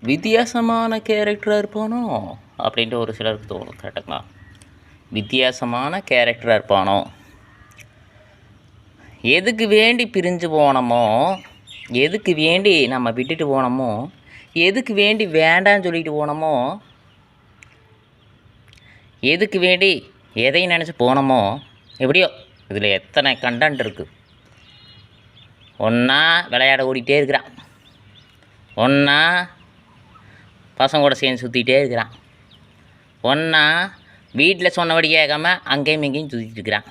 வித்தியாசமான கேரக்டராக இருப்பானோ? அப்படின்ட்டு ஒரு சிலருக்கு தோணும் கரெக்டுங்களா வித்தியாசமான கேரக்டராக இருப்பானோ? எதுக்கு வேண்டி பிரிஞ்சு போனோமோ? எதுக்கு வேண்டி நம்ம விட்டுட்டு போனோமோ? எதுக்கு வேண்டி வேண்டான்னு சொல்லிட்டு போனோமோ? எதுக்கு வேண்டி எதையும் நினச்சி போனோமோ? எப்படியோ? இதில் எத்தனை கண்டென்ட் இருக்குது ஒன்றா விளையாட ஓடிட்டே இருக்கிறான். ஒன்றா பசங்க கூட சேர்ந்து சுற்றிட்டே இருக்கிறான். ஒன்றா வீட்டில் சொன்னபடி கேட்காம அங்கேயும் இங்கேயும் சுற்றிட்டு இருக்கிறான்.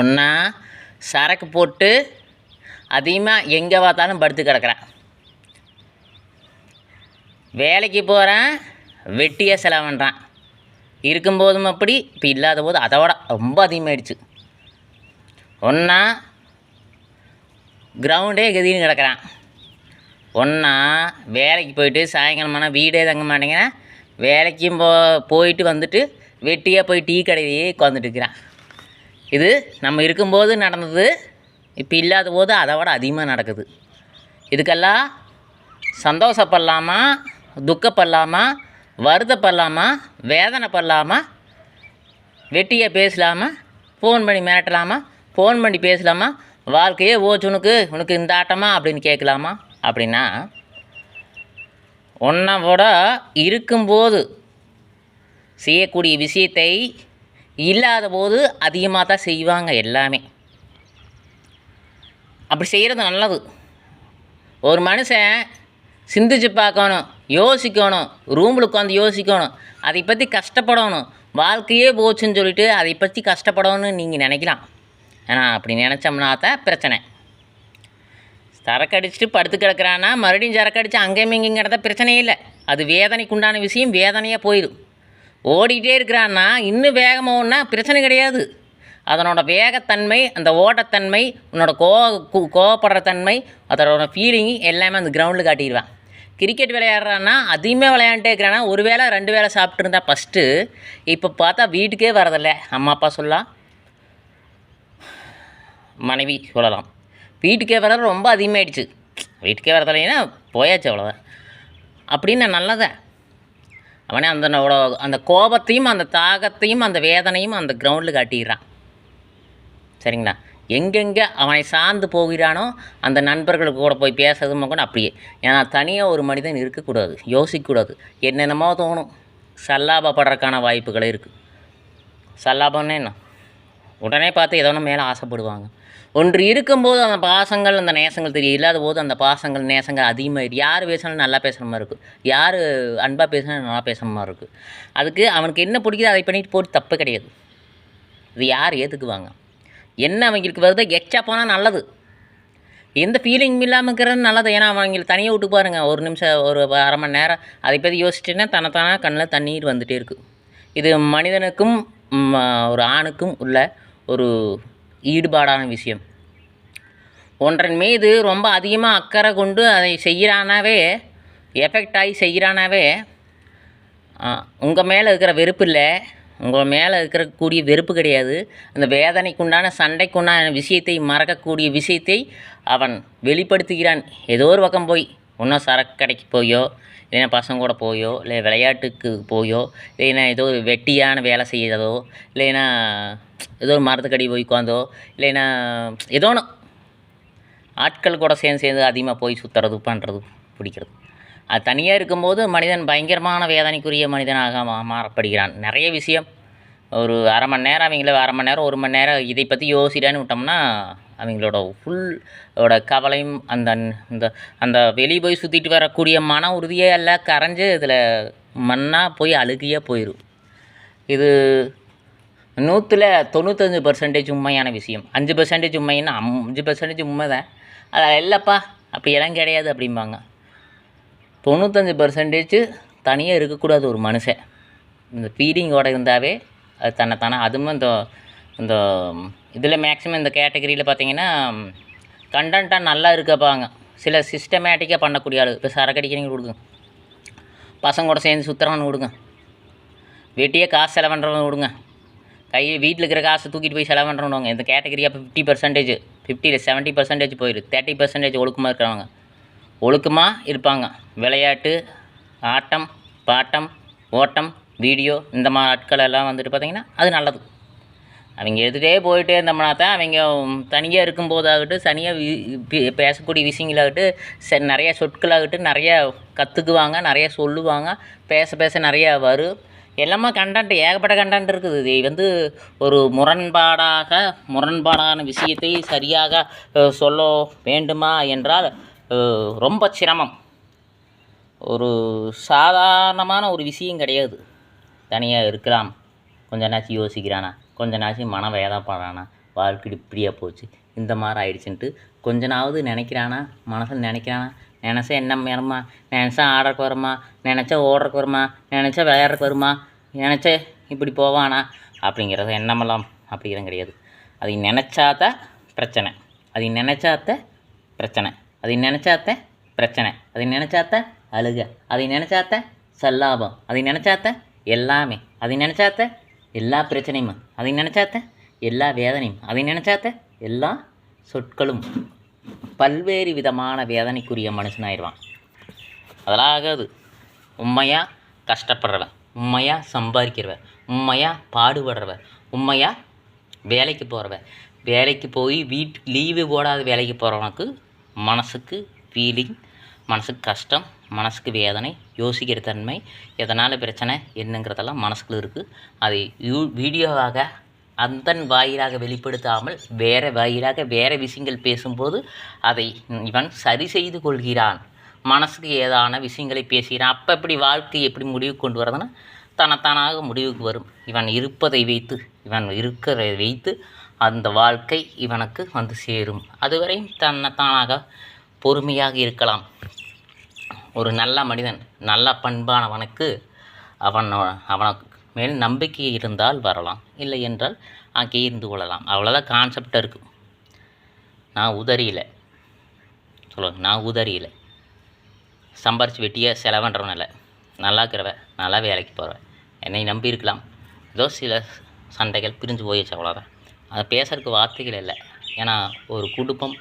ஒன்றா சரக்கு போட்டு அதிகமாக எங்கே பார்த்தாலும் படுத்து கிடக்குறான். வேலைக்கு போகிறேன் வெட்டியாக செலவு பண்ணுறான் இருக்கும்போதும் அப்படி இப்போ இல்லாத போது அதை விட ரொம்ப அதிகமாகிடுச்சு ஒன்றா கிரவுண்டே கதின்னு கிடக்குறான். ஒன்றா வேலைக்கு போயிட்டு சாயங்காலமானால் வீடே தங்க மாட்டேங்கிறேன் வேலைக்கும் போ போயிட்டு வந்துட்டு வெட்டியாக போய் டீ கடையிலேயே உட்காந்துட்டுருக்கிறான் இது நம்ம இருக்கும்போது நடந்தது இப்போ இல்லாத போது அதை விட அதிகமாக நடக்குது. இதுக்கெல்லாம் சந்தோஷப்படலாமா துக்கப்படலாமா வருத்தப்படலாமா வேதனைப்படலாமா வெட்டியாக பேசலாமா ஃபோன் பண்ணி மிரட்டலாமா ஃபோன் பண்ணி பேசலாமா வாழ்க்கையே ஓச்சு உனக்கு உனக்கு இந்த ஆட்டமா அப்படின்னு கேட்கலாமா? அப்படின்னா உன்னோட இருக்கும்போது செய்யக்கூடிய விஷயத்தை இல்லாத போது அதிகமாக தான் செய்வாங்க எல்லாமே. அப்படி செய்கிறது நல்லது. ஒரு மனுஷன் சிந்திச்சு பார்க்கணும் யோசிக்கணும் ரூமில் உட்காந்து யோசிக்கணும் அதை பற்றி கஷ்டப்படணும் வாழ்க்கையே போச்சுன்னு சொல்லிட்டு அதை பற்றி கஷ்டப்படணும்னு நீங்கள் நினைக்கலாம். ஆனால் அப்படி நினச்சோம்னா தான் பிரச்சனை. சரக்கு அடிச்சுட்டு படுத்து கிடக்கிறான்னா மறுபடியும் சரக்கு அடித்து அங்கேயும் இங்கேயும் பிரச்சனையே இல்லை. அது வேதனைக்கு உண்டான விஷயம் வேதனையாக போயிடும். ஓடிக்கிட்டே இருக்கிறான்னா இன்னும் வேகமாக ஒன்றா பிரச்சனை கிடையாது. அதனோட வேகத்தன்மை அந்த ஓட்டத்தன்மை உன்னோட கோ கோவப்படுற தன்மை அதனோட ஃபீலிங் எல்லாமே அந்த கிரவுண்டில் காட்டிடுவான். கிரிக்கெட் விளையாடுறான்னா அதிகமாக விளையாண்டே இருக்கிறான்னா ஒரு வேளை ரெண்டு வேளை சாப்பிட்ருந்தா ஃபஸ்ட்டு இப்போ பார்த்தா வீட்டுக்கே வரதில்லை. அம்மா அப்பா சொல்லலாம். மனைவி சொல்லலாம். வீட்டுக்கே வர ரொம்ப அதிகமாகிடுச்சு வீட்டுக்கே வரதில்லைன்னா போயாச்சு அவ்வளோதான் அப்படின்னு நல்லதா. அவனே அந்த அந்த கோபத்தையும் அந்த தாகத்தையும் அந்த வேதனையும் அந்த கிரவுண்டில் காட்டிடுறான். சரிங்களா? எங்கெங்கே அவனை சார்ந்து போகிறானோ அந்த நண்பர்களுக்கு கூட போய் பேசுறதும் கூட அப்படியே. ஏன்னா தனியாக ஒரு மனிதன் இருக்கக்கூடாது. யோசிக்கக்கூடாது. என்னென்னமோ தோணும். சல்லாபப்படுறதுக்கான வாய்ப்புகள் இருக்குது சல்லாபம்னு என்ன? உடனே பார்த்து ஏதோ ஒன்று மேலே ஆசைப்படுவாங்க. ஒன்று இருக்கும்போது அந்த பாசங்கள் அந்த நேசங்கள் தெரியும். இல்லாத போது அந்த பாசங்கள் நேசங்கள் அதிகமாக யார் பேசினாலும் நல்லா பேசுகிற மாதிரி இருக்கும். யார் அன்பாக பேசினாலும் நல்லா பேசுகிற மாதிரி இருக்குது அதுக்கு அவனுக்கு என்ன பிடிக்குதோ அதை பண்ணிட்டு போட்டு தப்பு கிடையாது. இது யார் ஏற்றுக்குவாங்க என்ன அவங்களுக்கு வருதோ எச்சா போனால் நல்லது. எந்த ஃபீலிங் இல்லாமல் இருக்கிறது நல்லது. ஏன்னா அவங்களை தனியாக விட்டு பாருங்க. ஒரு நிமிஷம் ஒரு அரை மணி நேரம் அதை பற்றி யோசிச்சுன்னா தனத்தானா கண்ணில் தண்ணீர் வந்துகிட்டே இருக்குது இது மனிதனுக்கும் ஒரு ஆணுக்கும் உள்ள ஒரு ஈடுபாடான விஷயம். ஒன்றன் மீது ரொம்ப அதிகமாக அக்கறை கொண்டு அதை செய்கிறானாவே எஃபெக்ட் ஆகி செய்கிறானாவே உங்கள் மேலே இருக்கிற வெறுப்பு இல்லை. உங்கள் மேலே இருக்கக்கூடிய வெறுப்பு கிடையாது. அந்த வேதனைக்குண்டான சண்டைக்குண்டான விஷயத்தை மறக்கக்கூடிய விஷயத்தை அவன் வெளிப்படுத்துகிறான். ஏதோ ஒரு பக்கம் போய் இன்னும் சரக்கு கடைக்கு போயோ இல்லைன்னா பசங்க கூட போயோ இல்லை விளையாட்டுக்கு போயோ இல்லைன்னா ஏதோ ஒரு வெட்டியான வேலை செய்யறதோ இல்லைன்னா ஏதோ ஒரு மரத்துக்கடி போய் உட்காந்தோ இல்லைன்னா ஏதோ ஒன்று. ஆட்கள் கூட சேர்ந்து சேர்ந்து அதிகமாக போய் சுற்றுறது பண்ணுறது பிடிக்கிறது. அது தனியாக இருக்கும்போது மனிதன் பயங்கரமான வேதனைக்குரிய மனிதனாக மா மாறப்படுகிறான். நிறைய விஷயம். ஒரு அரை மணி நேரம் அவங்கள அரை மணி நேரம் ஒரு மணி நேரம் இதை பற்றி யோசிடான்னு விட்டோம்னா அவங்களோட ஃபுல்லோட கவலையும் அந்த இந்த அந்த வெளியே போய் சுற்றிட்டு வரக்கூடிய மன உறுதியே எல்லாம் கரைஞ்சு இதில் மண்ணாக போய் அழுகியே போயிடும் இது நூற்றில் தொண்ணூத்தஞ்சு பர்சன்டேஜ் உண்மையான விஷயம். அஞ்சு பர்சன்டேஜ் உண்மைன்னா அஞ்சு பர்சன்டேஜ் உண்மை தான் அதில் இல்லைப்பா அப்படியெல்லாம் கிடையாது அப்படிம்பாங்க. தொண்ணூத்தஞ்சு பர்சன்டேஜ் தனியாக இருக்கக்கூடாது ஒரு மனுஷன். இந்த ஃபீலிங்கோட இருந்தாவே அது தன்னைத்தானே அதுவும் இந்த இந்த இதில் மேக்ஸிமம் இந்த கேட்டகரியில் பார்த்தீங்கன்னா கண்டென்ட்டாக நல்லா இருக்கப்பாங்க. சில சிஸ்டமேட்டிக்காக பண்ணக்கூடிய ஆள். இப்போ சரக்கடிக்கிறீங்க கொடுங்க. பசங்க கூட சேர்ந்து சுற்றுறவனு கொடுங்க. வெட்டியே காசு செலவு பண்ணுறவங்க விடுங்க கை வீட்டில் இருக்கிற காசை தூக்கிட்டு போய் செலவு பண்ணுறவங்க இந்த கேட்டகரி அப்போ ஃபிஃப்டி பர்சன்டேஜ் ஃபிஃப்டியில் செவன்ட்டி பர்சன்டேஜ் போயிடுது. தேர்ட்டி பர்சன்டேஜ் ஒழுக்கமாக இருக்கிறவங்க. ஒழுக்கமாக இருப்பாங்க. விளையாட்டு ஆட்டம் பாட்டம் ஓட்டம் வீடியோ இந்த மாதிரி ஆட்கள் எல்லாம் வந்துட்டு பார்த்திங்கன்னா அது நல்லது. அவங்க எடுத்துகிட்டே போயிட்டே இருந்தோம்னா தான் அவங்க தனியாக இருக்கும்போதாகட்டும் தனியாக வி- பே- பேசக்கூடிய விஷயங்களாகட்டும் ச நிறைய சொற்களாகட்டும் நிறைய கற்றுக்குவாங்க நிறைய சொல்லுவாங்க பேச பேச நிறையா வரும். எல்லாமே கண்டென்ட் ஏகப்பட்ட கண்டென்ட் இருக்குது. இது வந்து ஒரு முரண்பாடாக முரண்பாடான விஷயத்தை சரியாக சொல்ல வேண்டுமா என்றால் ரொம்ப சிரமம். ஒரு சாதாரணமான ஒரு விஷயம் கிடையாது. தனியாக இருக்கலாம். கொஞ்ச நாச்சும் யோசிக்கிறானா? கொஞ்ச நாச்சும் மன வேதப்படுறானா வாழ்க்கை இப்படியாக போச்சு. இந்த மாதிரி ஆயிடுச்சுன்ட்டு கொஞ்ச நாவது நினைக்கிறானா? மனசில் நினைக்கிறானா? நினச்சா என்ன வருமா நினச்சா ஆடுறக்கு வருமா? நினச்சா ஓடுறக்கு வருமா? நினச்சா விளையாடுறக்கு வருமா? நினச்சா இப்படி போவானா? அப்படிங்கிறத எண்ணமெல்லாம் அப்படிங்கிறது கிடையாது. அதை நினச்சாத பிரச்சனை. அதை நினச்சாத்த பிரச்சனை. அதை நினச்சாத்த பிரச்சனை. அதை நினச்சாத்த அழுக. அதை நினச்சாத்த சல்லாபம். அதை நினச்சாத்த எல்லாமே. அதை நினச்சாத்த எல்லா பிரச்சனையும் அதை நினச்சாத்த? எல்லா வேதனையும் அதை நினச்சாத்த? எல்லா சொற்களும். பல்வேறு விதமான வேதனைக்குரிய மனுஷனாயிடுவான் அதெல்லாம் ஆகாது உண்மையாக கஷ்டப்படுறவன் உண்மையாக சம்பாதிக்கிறவன் உண்மையாக பாடுபடுறவன் உண்மையாக வேலைக்கு போகிறவன் வேலைக்கு போய் வீட் லீவு போடாத வேலைக்கு போகிறவனுக்கு மனசுக்கு ஃபீலிங் மனசுக்கு கஷ்டம் மனசுக்கு வேதனை யோசிக்கிற தன்மை எதனால் பிரச்சனை என்னங்கிறதெல்லாம் மனசுக்குள்ள இருக்குது அதை யூ வீடியோவாக அந்த வாயிலாக வெளிப்படுத்தாமல் வேறு வாயிலாக வேறு விஷயங்கள் பேசும்போது அதை இவன் சரி செய்து கொள்கிறான். மனசுக்கு ஏதான விஷயங்களை பேசுகிறான். அப்போ எப்படி வாழ்க்கை எப்படி முடிவுக்கு கொண்டு வரதுன்னா தனத்தானாக முடிவுக்கு வரும். இவன் இருப்பதை வைத்து இவன் இருக்கிறதை வைத்து அந்த வாழ்க்கை இவனுக்கு வந்து சேரும். அதுவரையும் தன்னைத்தானாக பொறுமையாக இருக்கலாம். ஒரு நல்ல மனிதன் நல்ல பண்பானவனுக்கு அவன் அவனுக்கு மேல் நம்பிக்கை இருந்தால் வரலாம். இல்லை என்றால் அங்கே இருந்து கொள்ளலாம். அவ்வளோதான் கான்செப்டாக இருக்குது நான் உதறியில். சொல்லுங்க நான் உதறியில். சம்பாரிச்சு வெட்டிய செலவன்றவன் இல்லை. நல்லா இருக்கிறவன் நல்லா வேலைக்கு போகிறவன் என்னை நம்பி இருக்கலாம். ஏதோ சில சண்டைகள் பிரிஞ்சு போயிடுச்சு அவ்வளோதான் அதை பேசுறதுக்கு வார்த்தைகள் இல்லை. ஏன்னா ஒரு குடும்பம்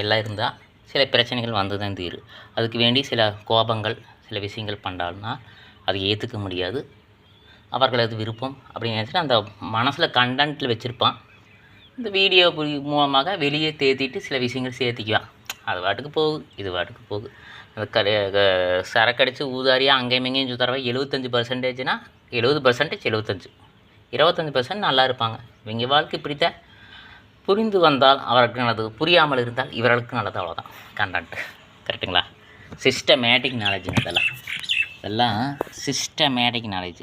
எல்லாம் இருந்தால் சில பிரச்சனைகள் வந்து தான் தீரும் அதுக்கு வேண்டி சில கோபங்கள் சில விஷயங்கள் பண்ணாலும்னா அதை ஏற்றுக்க முடியாது. அவர்களது விருப்பம் அப்படின்னு நினச்சிட்டு அந்த மனசில் கண்டென்ட்டில் வச்சுருப்பான். இந்த வீடியோ மூலமாக வெளியே தேத்திட்டு சில விஷயங்கள் சேர்த்திக்குவான். அது பாட்டுக்கு போகுது இது பாட்டுக்கு போகுது. அந்த கரு க- சரக்கடிச்சு ஊதாரியாக அங்கேயும் இங்கேயும் சுத்தரவா எழுபத்தஞ்சி பர்சன்டேஜ்னா எழுபது பர்சன்டேஜ் எழுபத்தஞ்சு இருபத்தஞ்சி பர்சன்ட் நல்லா இருப்பாங்க. இவங்க வாழ்க்கை இப்படித்தான். புரிந்து வந்தால் அவருக்கு நல்லது புரியாமல் இருந்தால் இவர்களுக்கு நல்லது அவ்வளோதான் கண்டன்ட். கரெக்டுங்களா சிஸ்டமேட்டிக் நாலேஜுங்க இதெல்லாம் இதெல்லாம் சிஸ்டமேட்டிக் நாலேஜ்